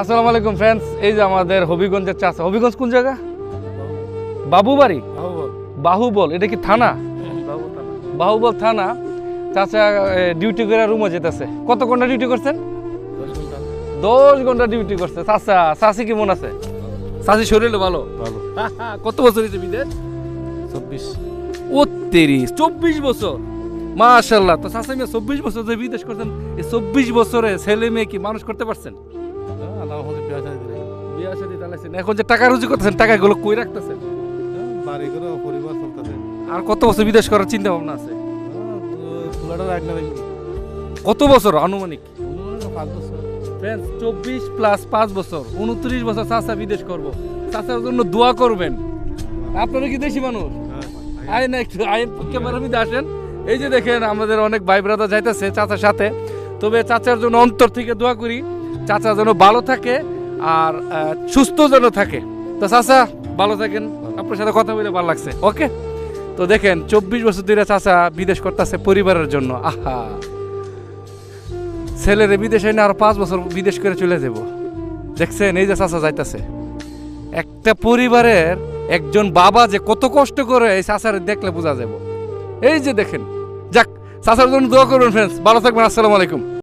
আসসালামু আলাইকুম ফ্রেন্ডস এই যে আমাদের হবিগঞ্জের চাষা হবিগঞ্জ কোন জায়গা? বাবুবাড়ি? বাহুবল। এটা কি থানা? বাহুবল থানা। চাচা ডিউটি করে রুমে যেতেছে। কত ঘণ্টা ডিউটি করছেন? দশ ঘণ্টা ডিউটি করছে। চাচা চাষি কেমন আছে? চাষি শরীরে ভালো। ভালো। কত বছর হয়েছে বিদেশ? চব্বিশ। ও তিরিশ চব্বিশ বছর। মাশাল্লাহ তো চাষা মিয়া চব্বিশ বছর যে বিদেশ করছেন এই চব্বিশ বছরে ছেলে মেয়ে কি মানুষ করতে পারছেন? আল্লাহ আমাদের পেঁয়াজ দিলে বিয়া শাদী চালাইছেন এখন যে টাকা রুজি করতেছেন টাকাগুলো কই রাখতেছেন? বাড়ি করে পরিবার চলতেছে। আর কত বছর বিদেশ করার চিন্তা ভাবনা আছে? চুলাটা রাখ না। কত বছর আনুমানিক? পাঁচ বছর। ফ্রেন্ডস চব্বিশ প্লাস পাঁচ বছর উনত্রিশ বছর চাচা বিদেশ করব। চাচার জন্য দোয়া করবেন। আপনারা কি দেশি মানুষ? আয় না একটু আয় ক্যামেরার মধ্যে আসেন। এই যে দেখেন আমাদের অনেক ভাই ব্রাদার যাইতেছে চাচার সাথে। তবে চাচার জন্য অন্তর থেকে দোয়া করি। চাচা যেন ভালো থাকে আর সুস্থ যেন থাকে। তো চাচা, ভালো থাকেন। আপনার সাথে কথা বলে ভালো লাগছে। ওকে? তো দেখেন, চব্বিশ বছর ধরে চাচা বিদেশ করতেছে পরিবারের জন্য। আহা! ছেলেরে বিদেশে এনে আরও পাঁচ বছর বিদেশ করে চলে যাব। দেখছেন, এই যে চাচা যাইতেছে। একটা পরিবারের একজন বাবা যে কত কষ্ট করে এই চাচারে দেখলে বোঝা যাব। এই যে দেখেন, যাক, চাচার জন্য দোয়া করবেন ফ্রেন্ডস ভালো থাকবেন, আসসালামু আলাইকুম।